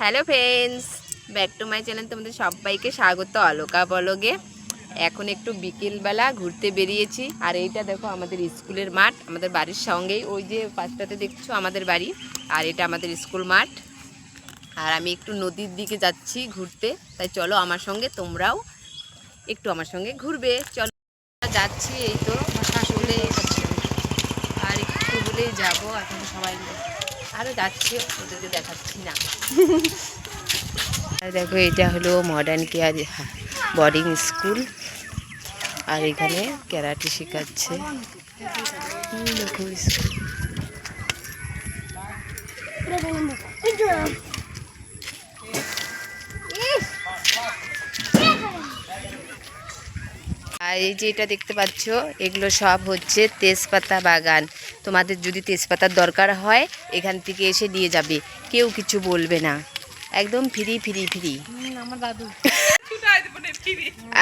Hello friends, back to my channel তোমাদের সবাইকে স্বাগত আলোকা বলগে। এখন একটু বিকেলবেলা ঘুরতে বেরিয়েছি। আর এইটা দেখো আমাদের স্কুলের মাঠ, আমাদের বাড়ির সঙ্গেই। ওই যে পাঁচটাতে দেখছ আমাদের বাড়ি, আর এটা আমাদের স্কুল মাঠ। আর আমি একটু নদীর দিকে যাচ্ছি ঘুরতে। তাই চলো আমার সঙ্গে, তোমরাও একটু আমার সঙ্গে ঘুরবে। চলো, যাচ্ছি এই তো আর একটু হলেই যাব, এখন সবাই। আরও যাচ্ছি, ওদেরকে দেখাচ্ছি না। আর দেখো, এটা হলো মডার্ন কেয়ার বোর্ডিং স্কুল আর এখানে ক্যারাটে শেখাচ্ছে। দেখো স্কুল আর এই যে এটা দেখতে পাচ্ছ এগুলো সব হচ্ছে তেজপাতা বাগান। তোমাদের যদি তেজপাতার দরকার হয় এখান থেকে এসে নিয়ে যাবে। কেউ কিছু বলবে না। একদম ফ্রি ফ্রি ফ্রি। আমার দাদু।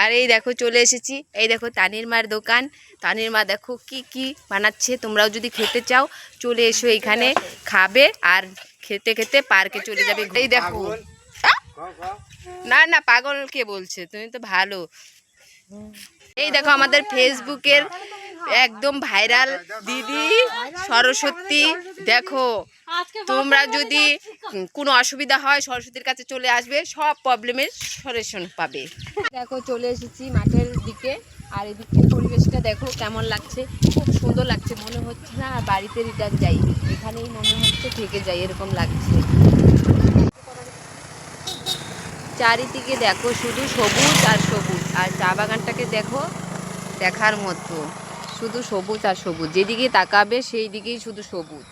আর এই দেখো চলে এসেছি। এই দেখো তানির মার দোকান। তানির মা দেখো কি কি বানাচ্ছে। তোমরাও যদি খেতে চাও চলে এসো এখানে খাবে আর খেতে খেতে পার্কে চলে যাবে। এই দেখো। না না পাগল কে বলছে? তুমি তো ভালো। এই দেখো আমাদের ফেসবুকের একদম ভাইরাল দিদি সরস্বতী। দেখো, তোমরা যদি কোনো অসুবিধা হয় সরস্বতীর কাছে চলে আসবে, সব প্রবলেমের সলিউশন পাবে। দেখো, চলে এসেছি মাঠের দিকে। আর এদিকে পরিবেশটা দেখো কেমন লাগছে, খুব সুন্দর লাগছে। মনে হচ্ছে না বাড়িতে রিটার্ন যাই এখানেই মনে হচ্ছে থেকে যাই এরকম লাগছে। চারিদিকে দেখো শুধু সবুজ আর সবুজ। আর চা বাগানটাকে দেখো দেখার মতো। শুধু সবুজ আর সবুজ। যেদিকে তাকাবে সেই দিকেই শুধু সবুজ।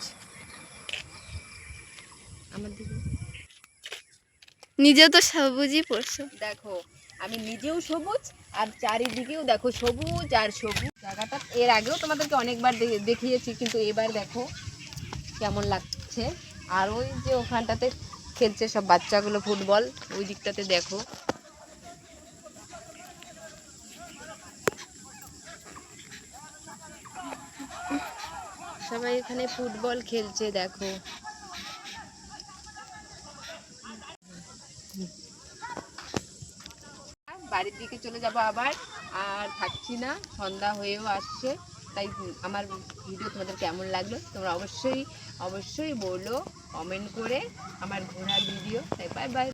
আমার দিকে? নিজেও তো সবুজই পড়ছো। দেখো আমি নিজেও সবুজ আর চারিদিকেও দেখো সবুজ আর সবুজ। জায়গাটা এর আগেও তোমাদেরকে অনেকবার দেখিয়েছি কিন্তু এবার দেখো কেমন লাগছে। আর ওই যে ওখানটাতে খেলছে সব বাচ্চাগুলো ফুটবল, ওই দিকটাতে দেখো। সবাই এখানে ফুটবল খেলছে, দেখো। বাড়ির দিকে চলে যাব আবার, আর থাকছি না, সন্ধ্যা হয়েও আসছে। তাই আমার ভিডিও তোমাদের কেমন লাগল, তোমরা অবশ্যই অবশ্যই বলো কমেন্ট করে আমার ঘোরার ভিডিও তাই বাই বাই